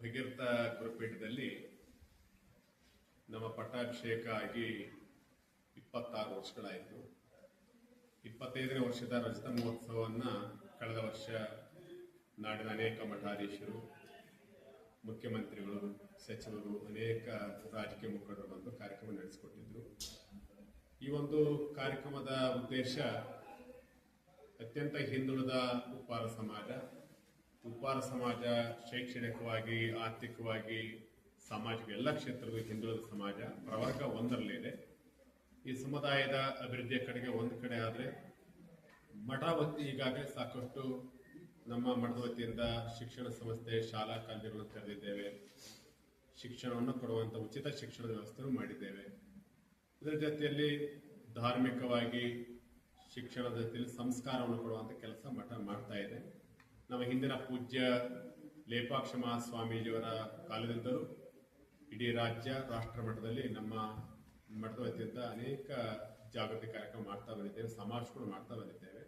ಭಗೀರಥ ಗುರುಪೀಠದಲ್ಲಿ ನಮ್ಮ ಪಟ್ಟಾಭಿಷೇಕ ಆಗಿ ಇಪ್ಪತ್ತಾರು ವರ್ಷಗಳಾಯಿತು. ಇಪ್ಪತ್ತೈದನೇ ವರ್ಷದ ರಜತ ಮಹೋತ್ಸವವನ್ನು ಕಳೆದ ವರ್ಷ ನಾಡಿನ ಅನೇಕ ಮಠಾಧೀಶರು, ಮುಖ್ಯಮಂತ್ರಿಗಳು, ಸಚಿವರು, ಅನೇಕ ರಾಜಕೀಯ ಮುಖಂಡರು ಬಂದು ಕಾರ್ಯಕ್ರಮ ನಡೆಸಿಕೊಟ್ಟಿದ್ರು. ಈ ಒಂದು ಕಾರ್ಯಕ್ರಮದ ಉದ್ದೇಶ ಅತ್ಯಂತ ಹಿಂದುಳಿದ ಉಪ್ಪಾರ ಸಮಾಜ ಉಪ್ಪಾರ ಸಮಾಜ ಶೈಕ್ಷಣಿಕವಾಗಿ, ಆರ್ಥಿಕವಾಗಿ, ಸಾಮಾಜಿಕ ಎಲ್ಲ ಕ್ಷೇತ್ರಗಳು ಹಿಂದುಳಿದ ಸಮಾಜ ಪ್ರವರ್ಗ ಒಂದರಲ್ಲಿದೆ ಈ ಸಮುದಾಯದ ಅಭಿವೃದ್ಧಿಯ ಕಡೆಗೆ ಒಂದು ಕಡೆ ಆದರೆ ಮಠ ವತಿ ಈಗಾಗಲೇ ಸಾಕಷ್ಟು ನಮ್ಮ ಮಠದ ವತಿಯಿಂದ ಶಿಕ್ಷಣ ಸಂಸ್ಥೆ, ಶಾಲಾ ಕಾಲೇಜುಗಳನ್ನು ತೆರೆದಿದ್ದೇವೆ. ಶಿಕ್ಷಣವನ್ನು ಕೊಡುವಂಥ ಉಚಿತ ಶಿಕ್ಷಣದ ವ್ಯವಸ್ಥೆಯನ್ನು ಮಾಡಿದ್ದೇವೆ. ಇದರ ಜೊತೆಯಲ್ಲಿ ಧಾರ್ಮಿಕವಾಗಿ ಶಿಕ್ಷಣದ ಜೊತೆಯಲ್ಲಿ ಸಂಸ್ಕಾರವನ್ನು ಕೊಡುವಂಥ ಕೆಲಸ ಮಠ ಇದೆ ನಮ್ಮ ಹಿಂದಿನ ಪೂಜ್ಯ ಲೇಪಾಕ್ಷ ಸ್ವಾಮೀಜಿಯವರ ಕಾಲದಿಂದಲೂ ಇಡೀ ರಾಜ್ಯ ರಾಷ್ಟ್ರ ಮಟ್ಟದಲ್ಲಿ ನಮ್ಮ ಮಠದ ವತಿಯಿಂದ ಅನೇಕ ಜಾಗೃತಿ ಕಾರ್ಯಕ್ರಮ ಮಾಡ್ತಾ ಬಂದಿದ್ದೇವೆ ಸಮಾವೇಶಗಳು ಮಾಡ್ತಾ ಬಂದಿದ್ದೇವೆ.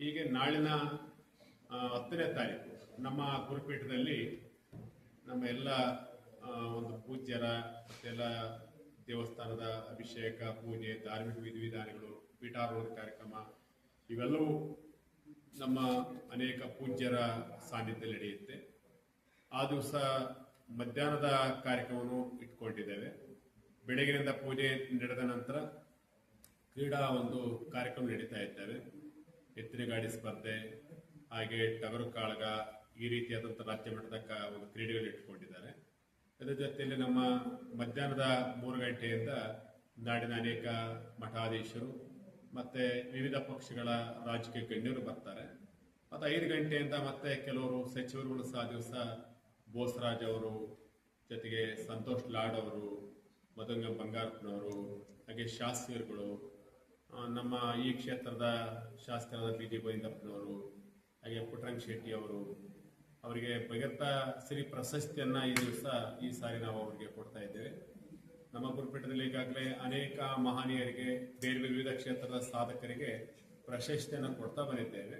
ಹೀಗೆ ನಾಳಿನ ಹತ್ತನೇ ತಾರೀಕು ನಮ್ಮ ಗುರುಪೀಠದಲ್ಲಿ ನಮ್ಮ ಎಲ್ಲ ಒಂದು ಪೂಜ್ಯರ ಮತ್ತೆಲ್ಲ ದೇವಸ್ಥಾನದ ಅಭಿಷೇಕ, ಪೂಜೆ, ಧಾರ್ಮಿಕ ವಿಧಿವಿಧಾನಗಳು, ಪೀಠಾರೋಹಣ ಕಾರ್ಯಕ್ರಮ, ಇವೆಲ್ಲವೂ ನಮ್ಮ ಅನೇಕ ಪೂಜ್ಯರ ಸಾನ್ನಿಧ್ಯ ನಡೆಯುತ್ತೆ. ಆ ದಿವಸ ಮಧ್ಯಾಹ್ನದ ಕಾರ್ಯಕ್ರಮವನ್ನು ಇಟ್ಕೊಂಡಿದ್ದೇವೆ. ಬೆಳಗಿನಿಂದ ಪೂಜೆ ನಡೆದ ನಂತರ ಕ್ರೀಡಾ ಒಂದು ಕಾರ್ಯಕ್ರಮ ನಡೀತಾ ಇದ್ದೇವೆ. ಎತ್ತಿನ ಗಾಡಿ ಸ್ಪರ್ಧೆ, ಹಾಗೆ ಟಗರು ಕಾಳಗ, ಈ ರೀತಿಯಾದಂಥ ರಾಜ್ಯ ಮಟ್ಟದ ಒಂದು ಕ್ರೀಡೆಗಳು ಇಟ್ಕೊಂಡಿದ್ದಾರೆ. ಅದರ ಜೊತೆಯಲ್ಲಿ ನಮ್ಮ ಮಧ್ಯಾಹ್ನದ ಮೂರು ಗಂಟೆಯಿಂದ ನಾಡಿನ ಅನೇಕ ಮಠಾಧೀಶರು ಮತ್ತೆ ವಿವಿಧ ಪಕ್ಷಗಳ ರಾಜಕೀಯ ಗಣ್ಯರು ಬರ್ತಾರೆ. ಮತ್ತು ಐದು ಗಂಟೆಯಿಂದ ಮತ್ತೆ ಕೆಲವರು ಸಚಿವರುಗಳು ಸಹ ದಿವಸ ಬೋಸರಾಜ್ ಅವರು, ಜೊತೆಗೆ ಸಂತೋಷ್ ಲಾಡ್ ಅವರು ಮದಂಗ ಬಂಗಾರಪ್ಪನವರು, ಹಾಗೆ ಶಾಸಕರುಗಳು ನಮ್ಮ ಈ ಕ್ಷೇತ್ರದ ಶಾಸಕರಾದ ಬಿ ಜಿ ಗೋವಿಂದಪ್ಪನವರು, ಹಾಗೆ ಪುಟ್ಟರಂಗ ಶೆಟ್ಟಿ ಅವರು, ಅವರಿಗೆ ಭಗತ ಶ್ರೀ ಪ್ರಶಸ್ತಿಯನ್ನ ಈ ದಿವಸ ಈ ಸಾರಿ ನಾವು ಅವರಿಗೆ ಕೊಡ್ತಾ ಇದ್ದೇವೆ. ನಮ್ಮ ಗುರುಪೀಠದಲ್ಲಿ ಈಗಾಗಲೇ ಅನೇಕ ಮಹನೀಯರಿಗೆ, ಬೇರೆ ಬೇರೆ ವಿವಿಧ ಕ್ಷೇತ್ರದ ಸಾಧಕರಿಗೆ ಪ್ರಶಸ್ತಿಯನ್ನು ಕೊಡ್ತಾ ಬಂದಿದ್ದೇವೆ.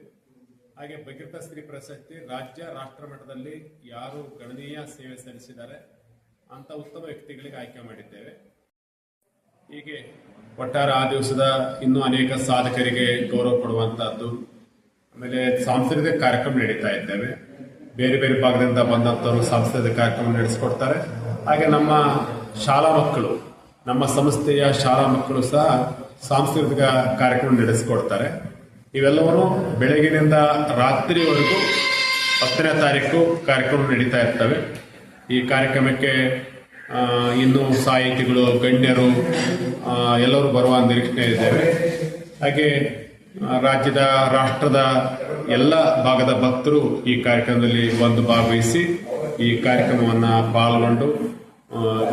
ಹಾಗೆ ಭಗೀರಥ ಸ್ತ್ರೀ ಪ್ರಶಸ್ತಿ ರಾಜ್ಯ ರಾಷ್ಟ್ರ ಮಟ್ಟದಲ್ಲಿ ಯಾರು ಗಣನೀಯ ಸೇವೆ ಸಲ್ಲಿಸಿದ್ದಾರೆ ಅಂತ ಉತ್ತಮ ವ್ಯಕ್ತಿಗಳಿಗೆ ಆಯ್ಕೆ ಮಾಡಿದ್ದೇವೆ. ಹೀಗೆ ಒಟ್ಟಾರೆ ಆ ದಿವಸದ ಇನ್ನೂ ಅನೇಕ ಸಾಧಕರಿಗೆ ಗೌರವ ಕೊಡುವಂತಹದ್ದು, ಆಮೇಲೆ ಸಾಂಸ್ಕೃತಿಕ ಕಾರ್ಯಕ್ರಮ ನಡೀತಾ ಇದ್ದೇವೆ. ಬೇರೆ ಬೇರೆ ಭಾಗದಿಂದ ಬಂದಂತವರು ಸಾಂಸ್ಕೃತಿಕ ಕಾರ್ಯಕ್ರಮ ನಡೆಸಿಕೊಡ್ತಾರೆ. ಹಾಗೆ ನಮ್ಮ ಶಾಲಾ ಮಕ್ಕಳು, ನಮ್ಮ ಸಂಸ್ಥೆಯ ಶಾಲಾ ಮಕ್ಕಳು ಸಹ ಸಾಂಸ್ಕೃತಿಕ ಕಾರ್ಯಕ್ರಮ ನಡೆಸಿಕೊಡ್ತಾರೆ. ಇವೆಲ್ಲವನ್ನು ಬೆಳಗಿನಿಂದ ರಾತ್ರಿವರೆಗೂ ಹತ್ತನೇ ತಾರೀಕು ಕಾರ್ಯಕ್ರಮ ನಡೀತಾ ಇರ್ತವೆ. ಈ ಕಾರ್ಯಕ್ರಮಕ್ಕೆ ಇನ್ನೂ ಸಾಹಿತಿಗಳು, ಗಣ್ಯರು ಎಲ್ಲರೂ ಬರುವ ನಿರೀಕ್ಷೆ ಇದ್ದೇವೆ. ಹಾಗೆ ರಾಜ್ಯದ, ರಾಷ್ಟ್ರದ ಎಲ್ಲ ಭಾಗದ ಭಕ್ತರು ಈ ಕಾರ್ಯಕ್ರಮದಲ್ಲಿ ಒಂದು ಭಾಗವಹಿಸಿ ಈ ಕಾರ್ಯಕ್ರಮವನ್ನು ಪಾಲ್ಗೊಂಡು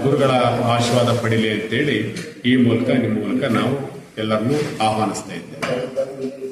ಗುರುಗಳ ಆಶೀರ್ವಾದ ಪಡೀಲಿ ಅಂತೇಳಿ ಈ ಮೂಲಕ ನಿಮ್ಮ ಮೂಲಕ ನಾವು ಎಲ್ಲರನ್ನೂ ಆಹ್ವಾನಿಸ್ತಾ ಇದ್ದೇವೆ.